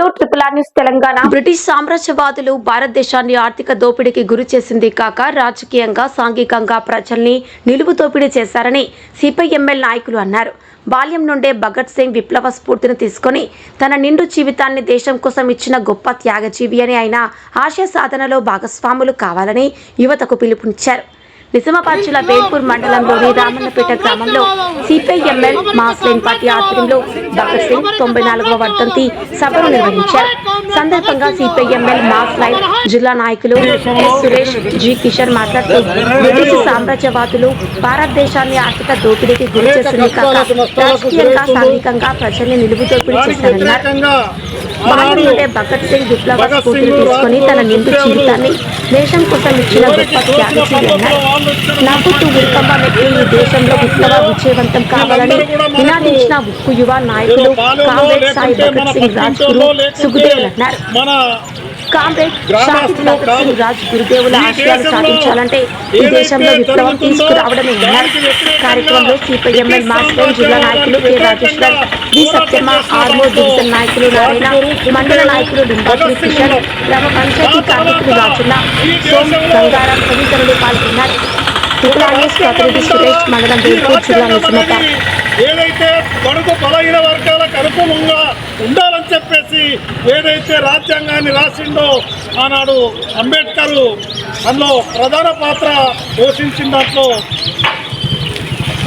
To triple R news Telangana. British సామ్రాజ్యవాదులు భారతదేశాన్ని ఆర్థిక దోపిడీకి గురి చేసింది కాక రాజకీయంగా సాంఘికంగా ప్రజల్ని నిలువు దోపిడీ చేశారని సిపిఎంఎల్ నాయకులు అన్నారు. బాల్యం నుండే భగత్ సింగ్ విప్లవ స్ఫూర్తిని తీసుకొని తన నిండు జీవితాన్ని దేశం కోసం ఇచ్చిన గొప్ప త్యాగజీవి అని ఆయన ఆశయ సాధనలో భాగస్వాములు కావాలని యువతకు పిలుపునిచ్చారు. నిజామాబాద్ జిల్లా వేల్పూర్ మండలంలోని రామన్నపేట గ్రామంలో సిపిఐఎంఎల్ మాస్లైన్ పార్టీ ఆధ్వర్యంలో భగత్ సింగ్ తొంభై నాలుగవ వర్ధంతి సభను నిర్వహించారు. సందర్భంగా సిపిఐఎంఎల్ మాస్లైన్ జిల్లా నాయకులు ఎస్ సురేష్ జి. కిషన్ మాట్లాడుతూ బ్రిటిష్ సామ్రాజ్యవాదులు భారతదేశాన్ని ఆర్థిక దోపిడీకి గురి చేసింది కాక రాజకీయంగా సాంఘికంగా ప్రజల్ని నిలువు దోపిడీ చేశారన్నారు బాల్యం నుండే భగత్ సింగ్ విప్లవ స్ఫూర్తిని తీసుకొని తన నిండు జీవితాన్ని దేశం కోసం ఇచ్చిన గొప్ప త్యాగశీలి అన్నారు నవ్వుతూ ఉరికంబ మెట్టి ఈ దేశంలో విప్లవ విజయవంతం కావాలని నినాదించిన ఉక్కు యువ నాయకులు కామ్రేడ్ సాయి భగత్ సింగ్ రాజ్ గురు సుఖదేవ్ అన్నారు. కామ్రేడ్ షాహిద్ భగత్ సింగ్ రాజ్ గురుదేవుల ఆశయాలు సాధించాలంటే ఈ దేశంలో విప్లవం తీసుకురావడమే అన్నారు కార్యక్రమంలో సిపిఎంఎల్ మాస్టర్ జిల్లా నాయకులు K. Rajeshwar V Satyamma Armoor division నాయకులు నారాయణ మండల నాయకులు లింబాద్రి కిషన్ గ్రామ పంచాయతీ కార్మికులు రాజున్న సోమ్ గంగారాం తదితరులు పాల్గొన్నారు. త్రిపురాన్యూస్ ప్రతినిధి సురేష్ మండలం జిల్లా ఏదైతే బడుగు బలహీన వర్గాలకు అనుకూలంగా ఉండాలని చెప్పేసి ఏదైతే రాజ్యాంగాన్ని రాసిండో ఆనాడు అంబేద్కర్ అందులో ప్రధాన పాత్ర పోషించిన దాంట్లో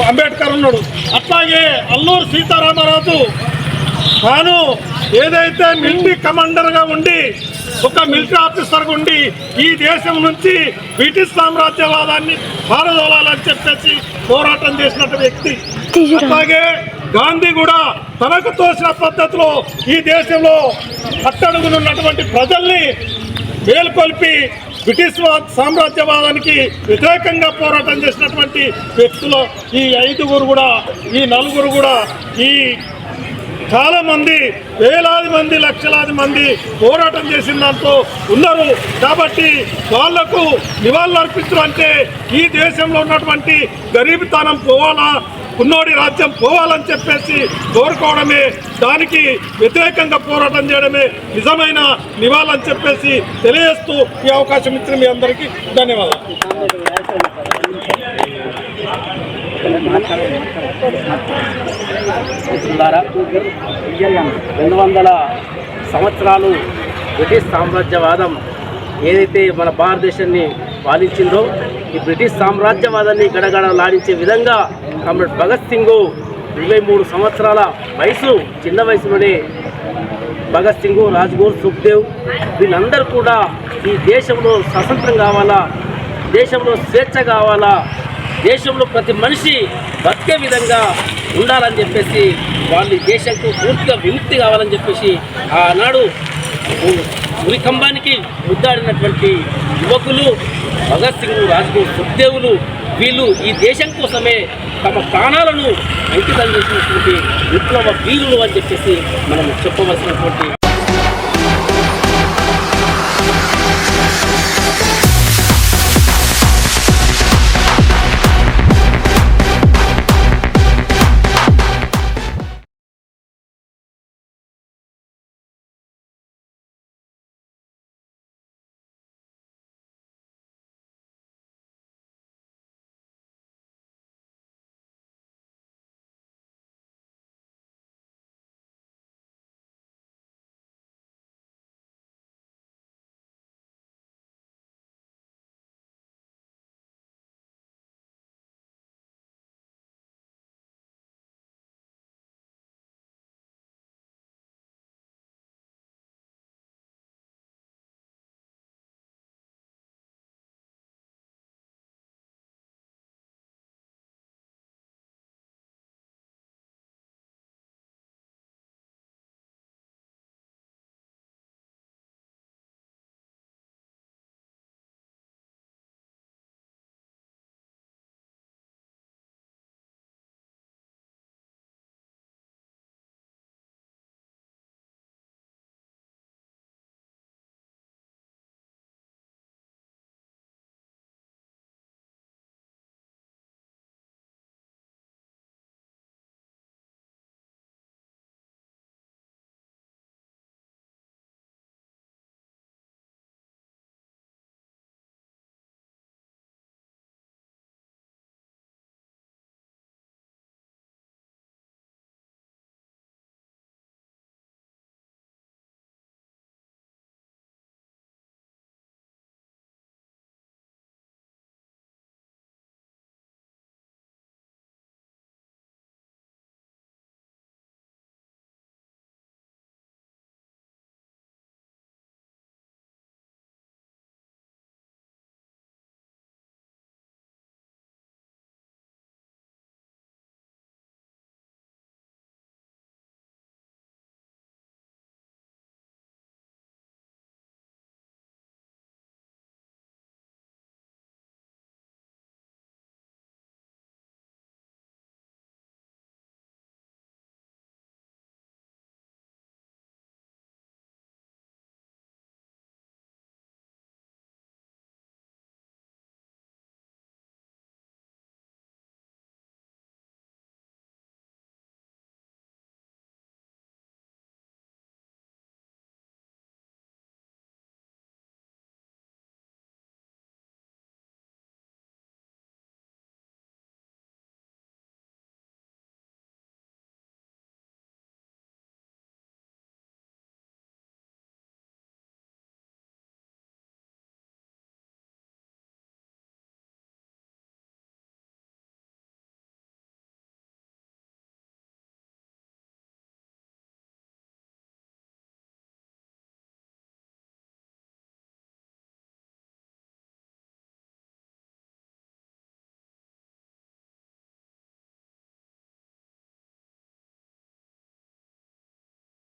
అంబేద్కర్ ఉన్నాడు. అట్లాగే అల్లూరు సీతారామరాజు తాను ఏదైతే మిలిటరీ కమాండర్గా ఉండి ఒక మిలిటరీ ఆఫీసర్గా ఉండి ఈ దేశం నుంచి బ్రిటిష్ సామ్రాజ్యవాదాన్ని పారదోలాలని చెప్పేసి పోరాటం చేసినట్టు వ్యక్తి. అట్లాగే గాంధీ కూడా తనకు తోసిన పద్ధతిలో ఈ దేశంలో అట్టడుగునున్నటువంటి ప్రజల్ని మేల్కొల్పి బ్రిటిష్ సామ్రాజ్యవాదానికి వ్యతిరేకంగా పోరాటం చేసినటువంటి వ్యక్తులు ఈ ఐదుగురు కూడా ఈ నలుగురు కూడా ఈ చాలా మంది వేలాది మంది లక్షలాది మంది పోరాటం చేసిన దాంతో ఉన్నారు. కాబట్టి వాళ్ళకు నివాళులు అర్పించడం అంటే ఈ దేశంలో ఉన్నటువంటి గరీబితనం పోవాలా? ఉన్నోడి రాజ్యం పోవాలని చెప్పేసి కోరుకోవడమే దానికి వ్యతిరేకంగా పోరాటం చేయడమే నిజమైన నివాళని చెప్పేసి తెలియజేస్తూ ఈ అవకాశం ఇచ్చిన మీ అందరికీ ధన్యవాదాలు. రెండు వందల సంవత్సరాలు బ్రిటిష్ సామ్రాజ్యవాదం ఏదైతే మన భారతదేశాన్ని పాలించిందో ఈ బ్రిటిష్ సామ్రాజ్యవాదాన్ని గడగడలాడించే విధంగా కామ్రేడ్ భగత్ సింగ్ ఇరవై మూడు సంవత్సరాల వయసు చిన్న వయసులోనే భగత్ సింగ్ రాజ్గోర్ సుఖ్దేవ్ వీళ్ళందరూ కూడా ఈ దేశంలో స్వతంత్రం కావాలా? దేశంలో స్వేచ్ఛ కావాలా? దేశంలో ప్రతి మనిషి బతికే విధంగా ఉండాలని చెప్పేసి వాళ్ళు దేశంకు పూర్తిగా విముక్తి కావాలని చెప్పేసి ఆనాడు ఉరికంబానికి ముద్దాడినటువంటి యువకులు భగత్ సింగ్ రాజ్గురు సుఖ్దేవులు వీళ్ళు ఈ దేశం కోసమే తమ ప్రాణాలను అంకితం చేసినటువంటి విప్లవ వీరులు అని చెప్పేసి మనం చెప్పవలసినటువంటి